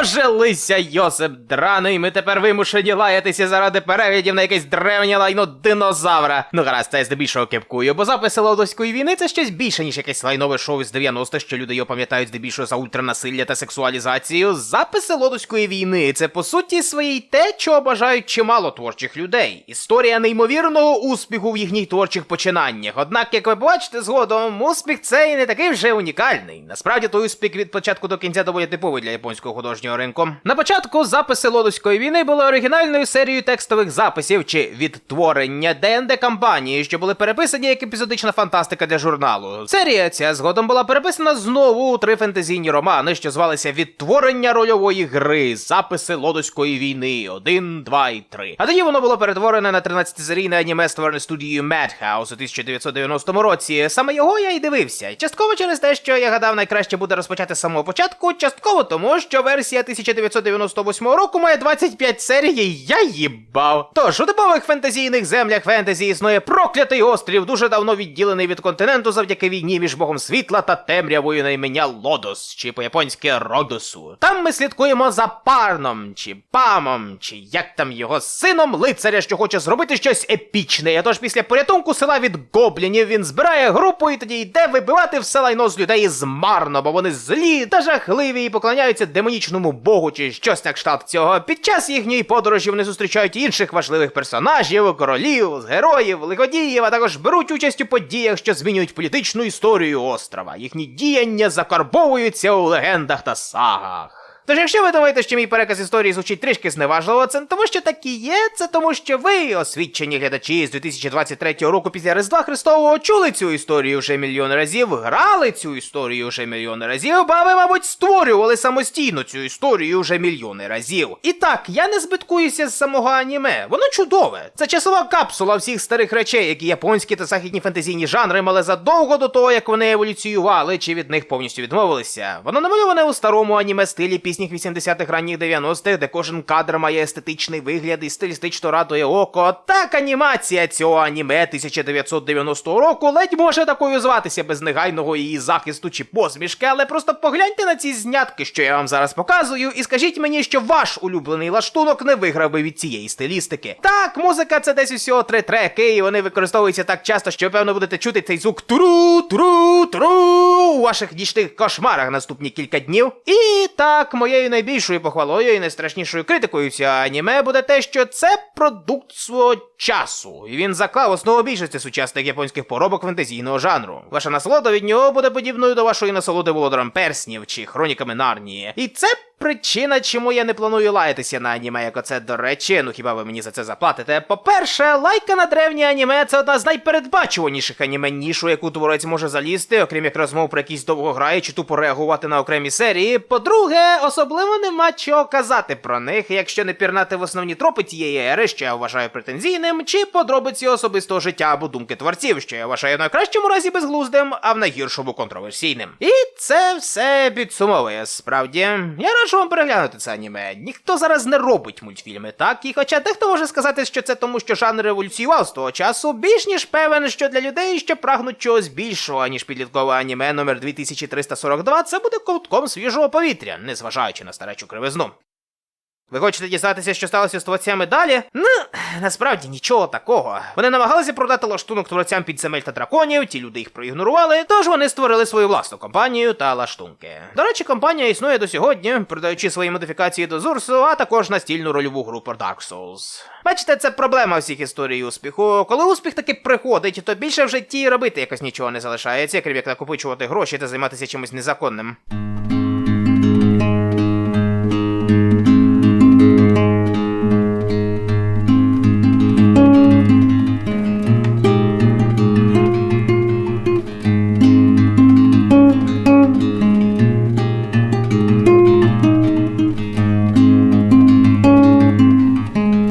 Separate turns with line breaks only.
Ожилися, Йосип драний, ми тепер вимушені лаятися заради переглядів на якесь древнє лайно динозавра. Ну гаразд, це здебільшого кепкую, бо записи Лодоської війни це щось більше, ніж якесь лайнове шоу з 90-х, що люди його пам'ятають здебільшого за ультранасилля та сексуалізацію. Записи Лодоської війни це по суті своїй те, чого бажають чимало творчих людей. Історія неймовірного успіху в їхніх творчих починаннях. Однак, як ви бачите згодом, успіх цей не такий вже унікальний. Насправді той успіх від початку до кінця доволі типовий для японського художнього ринку. На початку записи Лодоської війни були оригінальною серією текстових записів чи відтворення ДНД кампанії, що були переписані як епізодична фантастика для журналу. Серія ця згодом була переписана знову у три фентезійні романи, що звалися Відтворення рольової гри, записи Лодоської війни 1, 2 і 3. А тоді воно було перетворене на 13-серійне аніме створене студією Madhouse у 1990 році. Саме його я й дивився. Частково через те, що я гадав, найкраще буде розпочати з самого початку, частково тому, що версія 1998 року має 25 серій, я їбав. Тож у типових фентезійних землях фентезі існує проклятий острів, дуже давно відділений від континенту завдяки війні між богом світла та темрявою на ім'я Лодос, чи по-японськи Родосу. Там ми слідкуємо за парном, чи памом, чи як там його сином лицаря, що хоче зробити щось епічне. А тож після порятунку села від гоблінів він збирає групу і тоді йде вибивати все лайно з людей змарно, бо вони злі та жахливі і поклоняються демонічному богу чи щось на кшталт цього. Під час їхньої подорожі вони зустрічають інших важливих персонажів, королів, героїв, лиходіїв, а також беруть участь у подіях, що змінюють політичну історію острова. Їхні діяння закарбовуються у легендах та сагах. Тож, якщо ви думаєте, що мій переказ історії звучить трішки зневажливо, це не тому, що так і є, це тому, що ви, освічені глядачі з 2023 року після Різдва Христового, чули цю історію вже мільйон разів, грали цю історію вже мільйони разів, а ви, мабуть, створювали самостійно цю історію вже мільйони разів. І так, я не збиткуюся з самого аніме. Воно чудове. Це часова капсула всіх старих речей, які японські та західні фентезійні жанри мали задовго до того, як вони еволюціювали чи від них повністю відмовилися. Воно намальоване у старому аніме стилі пісніх 80-х ранніх 90-х, де кожен кадр має естетичний вигляд і стилістично радує око. Так анімація цього аніме 1990 року ледь може такою зватися без негайного її захисту чи посмішки, але просто погляньте на ці знятки, що я вам зараз показую, і скажіть мені, що ваш улюблений лаштунок не виграв би від цієї стилістики. Так, музика це десь усього три треки, і вони використовуються так часто, що ви певно будете чути цей звук тру, тру, тру у ваших нічних кошмарах наступні кілька днів. І так, моєю найбільшою похвалою і найстрашнішою критикою цього аніме буде те, що це продукт свого часу, і він заклав основу більшості сучасних японських поробок фентезійного жанру. Ваша насолода від нього буде подібною до вашої насолоди володарем перснів чи хроніками Нарнії. І це причина, чому я не планую лаятися на аніме, як оце до речі. Ну хіба ви мені за це заплатите? По-перше, лайка на древнє аніме це одна з найпередбачуваніших аніме нішу, яку творець може залізти, окрім як розмов про якісь довгограї чи тупо реагувати на окремі серії. По-друге, особливо нема чого казати про них, якщо не пірнати в основні тропи тієї ери, що я вважаю претензійним, чи подробиці особистого життя або думки творців, що я вважаю в найкращому разі безглуздим, а в найгіршому контроверсійним. І це все підсумовує. Справді, я раджу вам переглянути це аніме. Ніхто зараз не робить мультфільми, так? І хоча дехто може сказати, що це тому, що жанр еволюціював з того часу, більш ніж певен, що для людей, що прагнуть чогось більшого, ніж підліткове аніме номер 2342, це буде ковтком свіжого повітря, незважаючи на старечу кривизну. Ви хочете дізнатися, що сталося з творцями далі? Ну, насправді нічого такого. Вони намагалися продати лаштунок творцям підземель та драконів, ті люди їх проігнорували, тож вони створили свою власну компанію та лаштунки. До речі, компанія існує до сьогодні, продаючи свої модифікації до Зурсу, а також настільну рольову гру про Dark Souls. Бачите, це проблема всіх історій успіху. Коли успіх таки приходить, то більше в житті робити якось нічого не залишається, крім як накопичувати гроші та займатися чимось незаконним.